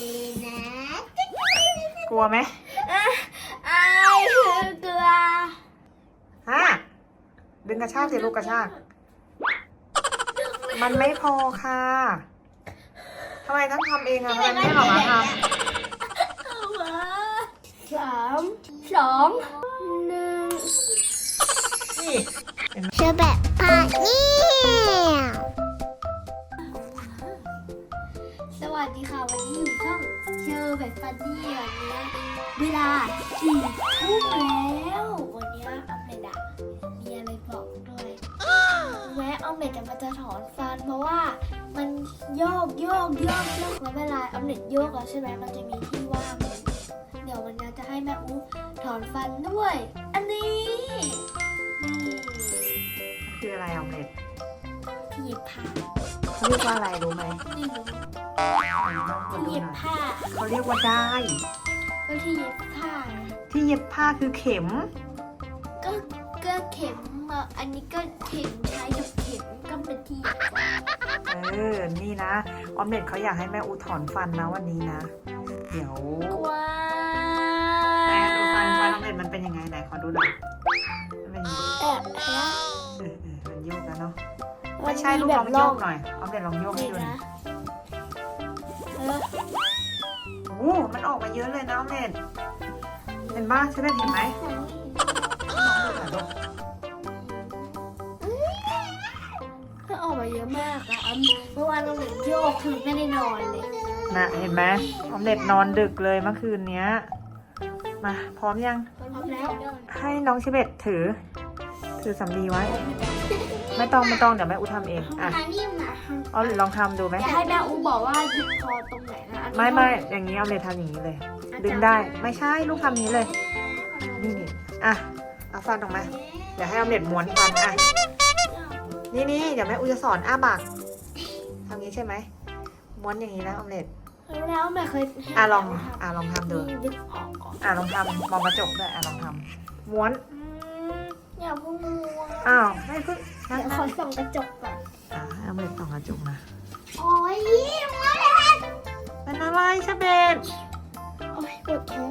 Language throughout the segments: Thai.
เลยนะกลัวไหมอายคือกลัวฮะดึงกระชากสิลูกกระชาก มันไม่พอค่ะทำไมต้องทำเองอะทำไมไม่ให้หมอมาทสามสองหนึ่งำนี่เชอแบบพาเนี่ แบบฟันนี่วันนี้เวลาสี่ทุ่มแล้ว วันนี้อัปเดตอะมีอะไรบอกด้วยแม้ออมเล็ตจะมาจะถอนฟันเพราะว่ามันโยกโยกโยกโยกแล้วเวลาออมเล็ตโยกอะใช่ไหมมันจะมีที่ว่างเลยเดี๋ยววันนี้จะให้แม่อูถอนฟันด้วย อันนี้นี่คืออะไรออมเล็ตที่หยิบผ้า เขาเรียกว่าอะไรรู้ไหมไม่รู้ขอที่ดูหยิบหน่อยผ้าเขาเรียกว่าได้ ก็ที่เย็บผ้าไงที่เย็บผ้าคือเข็ม ก็ก็เข็มมาอันนี้ก็เข็มใช้กับเข็มก็เป็นที่เย็บผ้าเออ นี่นะ ออมเล็ตเขาอยากให้แม่อูถอนฟันนะวันนี้นะ เดี๋ยวว้าแม่ดูฟันฟันออมเล็ตมันเป็นยังไงไหนขอดูหน่อยมันเป็นยังไงแอบแล้วเออเออมันโยกแล้วเนาะมั ไม่นใช่มีลูกแบลบองโยล่องกหน่อยออมเล็ตลองโยกให้นี่ดูหน่อยนะเออโอ้มันออกมาเยอะเลยนะออมเล็ตเห็นปะใช่ไหมเห็นไหมลองดูหน่อยลูกก็ออกมาเยอะมากอะอันเมื่อวานเราเหมือนโยกคือไม่ได้นอนเลยน่ะเห็นไหมออมเล็ตนอนดึกเลยเมื่อคืนเนี้ยมาพร้อมยัง พร้อมแล้ว ให้น้องชิเบตถือ ถือสำลีไว้ ไม่ต้องไม่ต้องเดี๋ยวแม่อูทำเองอะอันนี้มาเอาหรือลองทำดูไหมอยากให้แม่อูบอกว่าหยิบคอตรงไหนนะอันนี้ไม่ไม่อย่างนี้เอาเลยทำอย่างนี้เลย ดึงได้ไม่ใช่ลูกทำอย่างนี้เลย นี่นี่อะเอาฟันออกมาเดี๋ยวให้ออมเล็ตม้วนฟันอะนี่นี่เดี๋ยวแม่อูจะสอนอ้าปากทำอย่างนี้ใช่ไหมม้วนอย่างนี้นะออมเล็ตแล้วแม่เคยอะลองอะลองทำดูดึงออกก่อนอะลองทำมองกระจกด้วยอะลองทำม้วนอย่าเพิ่งมัวอ้าวไม่เพิ่ง นั่งเดี๋ยวนั่ของส่องกระจกก่อน อะให้ออมเล็ตส่องกระจกนะ โอ้ยมัวเลยเป็นอะไรชะเบตโอ้ยปวดท้อง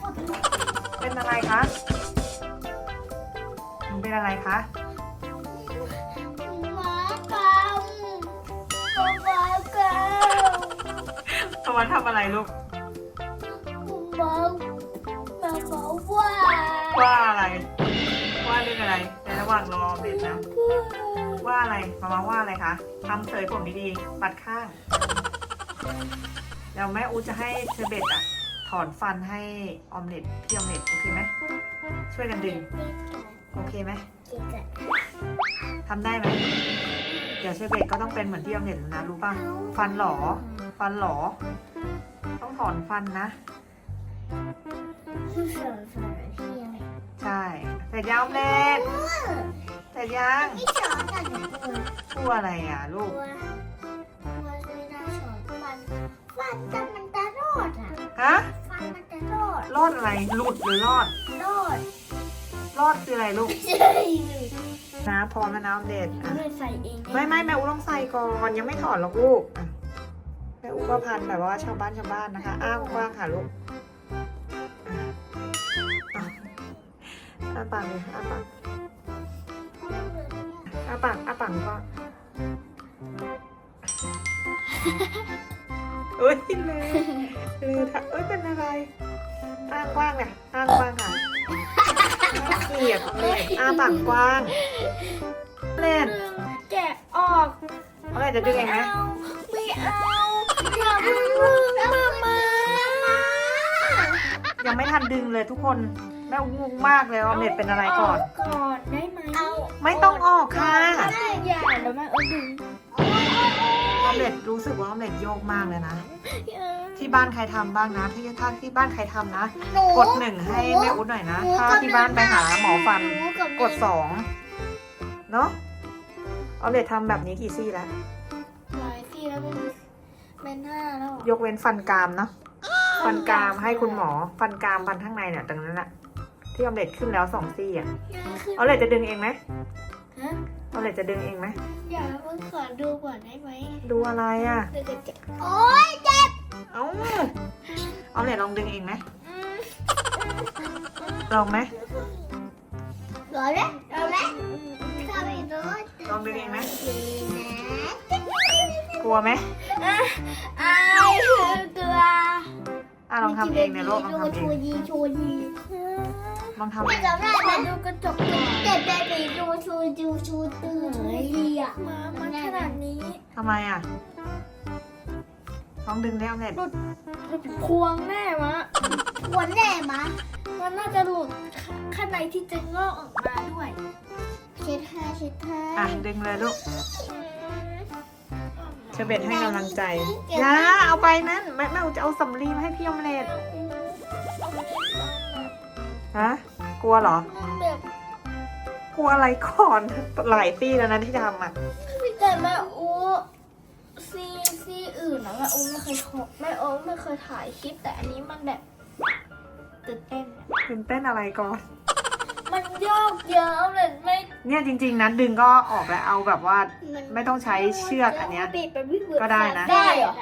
ปวดท้องเป็นอะไรคะหนูเป็นอะไรคะหมากำหมากำเอามาทำอะไรลูก หมาหมาบอกว่าว่าอะไร ว่าเรื่องอะไร ในระหว่างรอเบ็ดนะ ว่าอะไรมามาว่าอะไรคะทำเสยผมดีๆปัดข้างเดี๋ยวแม่อูจะให้เชอร์เบตอะถอนฟันให้ออมเล็ตพี่ออมเล็ตโอเคไหมช่วยกันดึงโอเคไหมทำได้ไหมเดี๋ยวเชอร์เบตก็ต้องเป็นเหมือนพี่ออมเล็ตแล้วนะรู้ป่ะฟันหลอฟันหลอต้องถอนฟันนะ คือสอนสอนพี่อะไรใช่เสร็จยังออมเล็ตเสร็จยังไม่สอนกันตัวพูดอะไรอะลูกตัวตัวเวลาสอนฟันฟันจะมันจะรอดอะฮะฟันมันจะรอดรอดอะไรหลุดหรือรอดรอดรอดคืออะไรลูกใช่เลยนะพร้อมแล้วนะออมเล็ตเอาอะเลยใส่เองไม่ไม่แม่อูต้องใส่ก่อนยังไม่ถอดหรอกลูกอะแม่อูก็พันแบบว่าชาวบ้านชาวบ้านนะคะ อ้าวกว้างค่ะลูก อ้าปากเลยอ้าปากอ้าปากอ้าปากก็เอ้ยเลยเลยค่ะเอ้ยเป็นอะไรอ้ากว้างเนี่ยอ้ากว้างค่ะเกลียดเลยอ้าปากกว้างเล่นแกะออกเอาเลยจะดึงเองไหมไม่เอาอย่าเพิ่งมามายังไม่ทันดึงเลยทุกคน แม่งงมากเลยว่าออมเล็ตเป็นอะไรก่อน ก่อนได้ไหมเอาไม่ต้องออกค่ะได้อย่าแล้วแม่เอาดึงออมเล็ตรู้สึกว่าออมเล็ตโยกมากเลยนะ ที่บ้านใครทำบ้างนะที่ถ้าที่บ้านใครทำนะ กดหนึ่งให้แม่อุ๊ดหน่อยนะ ถ้าที่บ้านไปหาหมอฟันกดสองเนาะออมเล็ตทำแบบนี้กี่ซี่แล้วหลายที่แล้วเป็นเป็นห้าแล้วยกเว้นฟันกรามเนาะฟันกรามให้คุณหมอ ฟันกรามฟันข้างในเนี่ยตรงนั้นแหละ ที่ออมเล็ตขึ้นแล้วสองซี่อะออมเล็ตจะดึงเองไหมฮะออมเล็ตจะดึงเองไหมอย่าเพิ่งขอดูก่อนได้ไหมดูอะไรอะเดี๋ยวจะเจ็บโอ๊ยเจ็บเอ้าออมเล็ตลองดึงเองไหมลองไหมรอเลยรอเลยเข้าไปรอลองดึงเองไหมกลัวไหมอายคือตัวอะลองทำเองเนี่ยลูกลองทำเอชูงดีชูดี ลองทำเอไม่งจำได้ไหมดูกระจกเด็ดเด็ดดีดูชูดูชูตื่นดีอะมามาขนาดนี้ทำไมอะลองดึงได้ออมเล็ตพวงแน่มะหวนแน่มะมันน่าจะหลุดข้างในที่จะงอกออกมาด้วยเช็ดให้เช็ดให้อะดึงเลยลูกเชอร์เบตให้กำลังใจอย่าเอาไปนั่นแม่แม่จะเอาสำลีมาให้พี่ออมเล็ตฮะ กลัวเหรอ แบบกลัวอะไรก่อน หลายปีแล้วนะที่ทำอะแต่แม่อูซีซีอื่นนะแม่อูไม่เคยขอแม่อูไม่เคยถ่ายคลิปแต่อันนี้มันแบบตื่นเต้นอะตื่นเต้นอะไรก่อน มันโยกเยอะเลยไม่เนี่ยจริง ๆนะดึงก็ออกแล้วเอาแบบว่า ไม่ต้องใช้เชือกอันเนี้ย ปิดไปพี่เบิร์ก็ได้นะ ได้เหรอ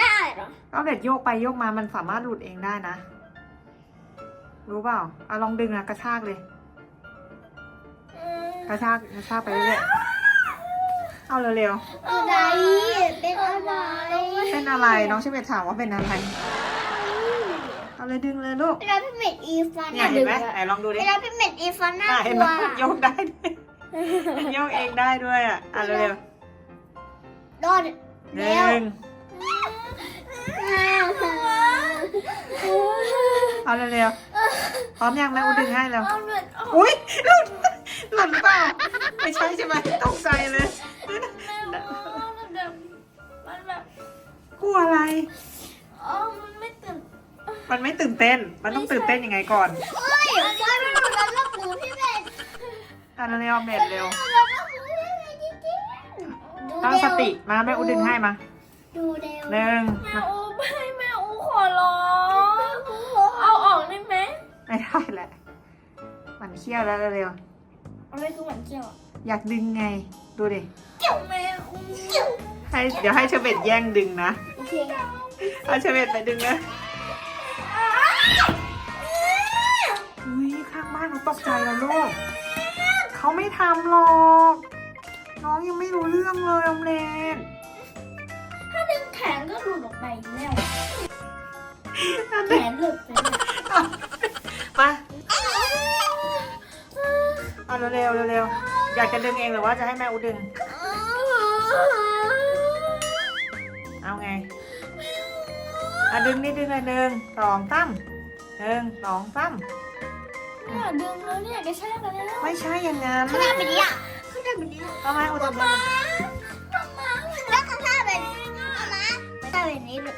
ได้เหรอเอาเด็ดโยกไปโยกมามันสามารถหลุดเองได้นะ รู้เปล่าเอาลองดึงนะกระชากเลยอืมกระชากกระชากไปเรื่อยๆเอาเร็วอะไรเป็นอะไรๆเป็นอะไรน้องเชเบตถามว่าเป็นอะไร เอาเลยดึงเลยลูกเวลาพี่เม็ดอีฟันเนี่ยเห็นไหมไหนลองดูดิเวลาพี่เม็ดอีฟันน่าอะกเห็นลัไหมวมันโยกได้ด้วยมันโยกเองได้ด้วยอะอะเร็วโดนๆหนึ่งเอาเร็วๆ พร้อมยังแม่อุดดึงให้แล้วเอาเลยเอาอุ้ยหลุดหลุดเปล่าไม่ใช่ใช่ไหมตกใจเลยแม่อูมันแบบมันแบบกลัวอะไรอ๋อมันไม่ตื่นมันไม่ตื่นเต้น มันต้องตื่นเต้นยังไงก่อนเฮ้ยฟันมันหลุดแล้วลูกหมูพี่เม็ดอะเร็วๆเม็ดเร็วหลุดแล้วลูกหมูพี่เม็ดจริงๆตั้งสติมาแม่อุดดึงให้มาดูเร็วหนึ่งแม่อูไม่แม่อูขอร้องเอาออกได้ไหม ไม่ได้แหละมันเคี้ยวแล้วเร็วอะไรคือหวานเจียวอะๆอยากดึงไง ดูดิเจียวแม่อูให้เดี๋ยวให้เชเบตแย่งดึงนะโอเคเอาเชเบตไปดึงนะอุ้ยข้างบ้านเขาตกใจแล้วลูกเขาไม่ทำหรอก น้องยังไม่รู้เรื่องเลยอมเลนถ้าดึงแขนก็หลุดออกไปแล้วนั่นแขเองนหลุดไปแล้ว มาเอาเร็วๆเร็วๆอยากจะดึงเองหรือว่าจะให้แม่อุดึง เอาไงอะดึงนี่ดึงเลยหนึ่งสองตั้มหนึ่งสองตั้มเนี่ยดึงแล้วเนี่ยกระชากกันแล้วไม่ใช่อย่างนั้นข้างหน้าเป็นนี้อะข้างหน้าเป็นนี้ทำไมอุดึงแล้วข้างหน้าเป็นมามาไม่ใช่แบบนี้เลย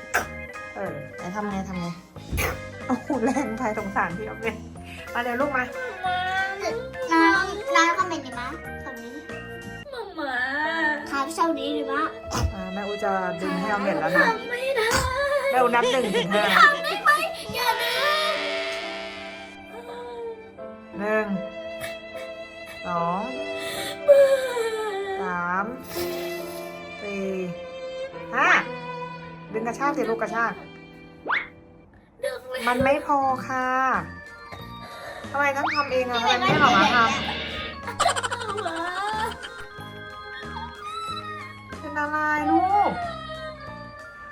เออไหนทำไงทำไง โอ้โหแรงไปสงสารพี่อ๊อฟเลยมาเร็วลูกมาน้ำน้ำก็เป็นดีมั้ยตรงนี้มามาขาเช่านี้ดีมั้ยอ่าแม่อุจะดึงให้ออมเล็ตแล้วนะทำไม่ได้แม่อุนับหนึ่งถึงห้าทำได้ไหมอย่าดึงหนึ่งสองสามสี่ห้าดึงกระชากสิลูกกระชากดึงเลย มันไม่พอค่ะทำไมต้องทำเองอะทำไมไม่ให้หมอมาทมาำเป็นอะไรลูก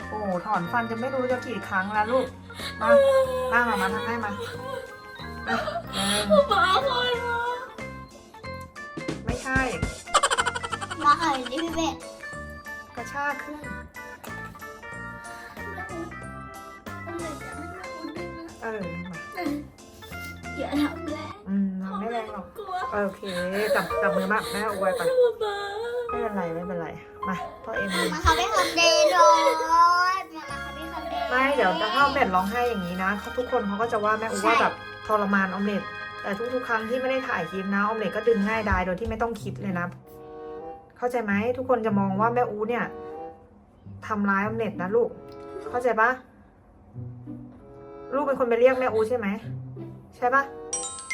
โอ้โหถอนฟันจะไม่รู้จะกี่ครั้งแล้วลูก มาตั้งมามาทำให้มาอะหนึ่งมาคอยมาไม่ใช่มาค่ะนี่พี่เบสกระชากขึ้น เออมาอย่าทำแรงอืมทำไม่แรงหรอก กลัวโอเคจับจับมือมากแม่เอาไว้ไปมาไม่เป็นไรไม่เป็นไร มาพ่อเอ็มมาเขาไม่ทำเดย์เลยมาเขาไม่ทำเดย์ไม่เดี๋ยวถ้าออมเล็ตร้องไห้อย่างนี้นะทุกคนเขาก็จะว่าแม่อูว่าแบบทรมานออมเล็ตแต่ทุกๆครั้งที่ไม่ได้ถ่ายคลิปนะออมเล็ตก็ดึงง่ายดายโดยที่ไม่ต้องคิดเลยนะ เข้าใจไหมทุกคนจะมองว่าแม่อูเนี่ยทำร้ายออมเล็ตนะลูก เข้าใจปะ ลูกเป็นคนไปเรียกแม่อูใช่ไหม ใช่ปะ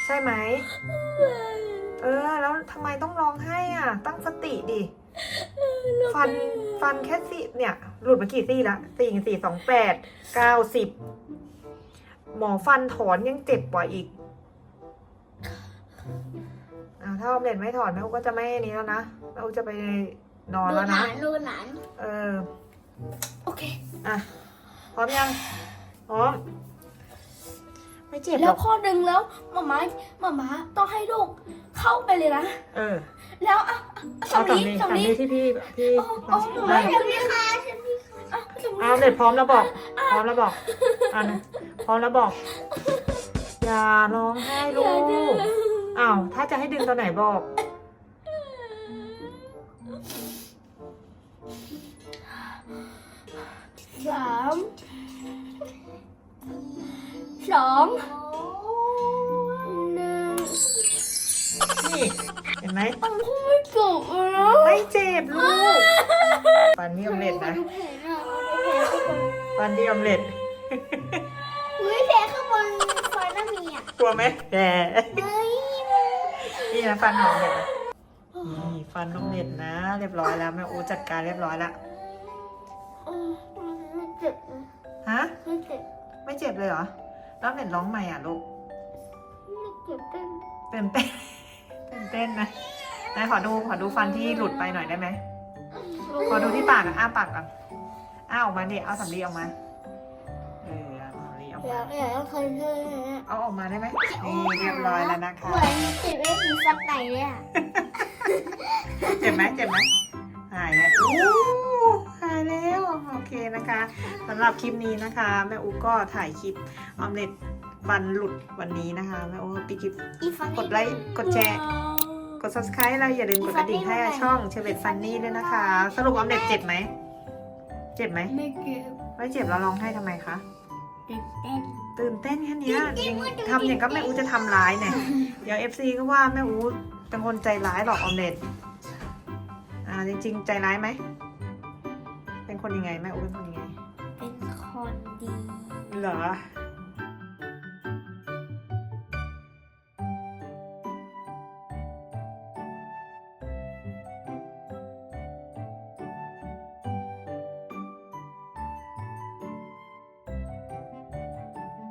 ใช่ไหม เออ แล้วทำไมต้องร้องไห้อะ ตั้งสติดิ ฟันฟันแค่สี่เนี่ย หลุดมากี่ซี่ละสี่สี่สองแปดเก้าสิบหมอฟันถอนยังเจ็บกว่าอีกอ่าถ้าออมเล็ตไม่ถอนแม่อุ๊ก็จะไม่นี้แล้วนะแม่อุ๊จะไปนอนดูแล้วหนะลานดูหลาน เออ โอเค อะ พร้อมยัง พร้อม ไม่เจ็บหแล้รวอกพอดึงแล้วมาม่ามาม่าต้องให้ลูกเข้าไปเลยนะ เออแล้วอะเอาสำลีสำลีสำลีสำลีที่พี่พี่โอ้โอ้ได้ฉันมีค่ะฉันมีค่ะอะสำลีเอาเด็ดพร้อมแล้วบอก พร้อมแล้วบอกอันนะพร้อมแล้วบอก อย่าร้องไห้ลูอย่าดึงกอ้าวถ้าจะให้ดึงตอนไหนบอก สามส องหนึ่งนี่เห็นไหมมันคงไม่จบอะนะไม่เจ็บลูกฟันนี่ออมเล็ตนะดูแผลหน่อยดูแผลข้างบนฟันนี่ออมเล็ตอุ้ยแผลข้างบนฟันน่ามีอะกลัวไหมแย่เฮ้ยนี่นะฟันของออมเล็ตนะนี่ฟันออมเล็ตนะ เรียบร้อยแล้วแม่อูจัดการเรียบร้อยแล้วอืมไม่เจ็บนะฮะ ไม่เจ็บ ไม่เจ็บเลยเหรอ แล้วเน็ตร้องใหม่อะลูกไม่เจ็บเต้นตื่นเต้นตื่นเต้นนะไหนขอดูขอดูฟันที่หลุดไปหน่อยได้ไหมขอดูที่ปากอะอ้าปากก่อนอ้าออกมาดิเอาสำลีออกมาเออเอาสำลีออกอยามากอยากให้คนเธอเอาออกมาได้ไหมนี่เรียบร้อยแล้วนะคะ เหมือนเจ็บไม่มีฟันไหนเลยอะเจ็บไหมเจ็บไหมหายแล้วอู้หายแล้วโอเคนะคะสำหรับคลิปนี้นะคะ แม่อูก็ถ่ายคลิปออมเล็ตฟันหลุดวันนี้นะคะแม่อูปิดคลิปกดไลค์กดแชร์กด subscribe แล้วอย่าลืมกดกระดิ่งให้ช่องเชเวตฟันนี่ด้วยนะคะ สรุปออมเล็ตเจ็บไหมเจ็บไหมไม่เก็บไม่เจ็บแล้วร้องไห้ทำไมคะตื่นเต้นตื่นเต้นแค่นี้ยังทำอย่างก็แม่อูจะทำร้ายเนี่ยเดี๋ยวเอฟซีก็ว่าแม่อูเป็นคนใจร้ายหรอกออมเล็ตอ่าจริง ๆ ใจร้ายไหม เป็นคนยังไงแม่อูเป็นคนยังไง เป็นคนดี เหรอ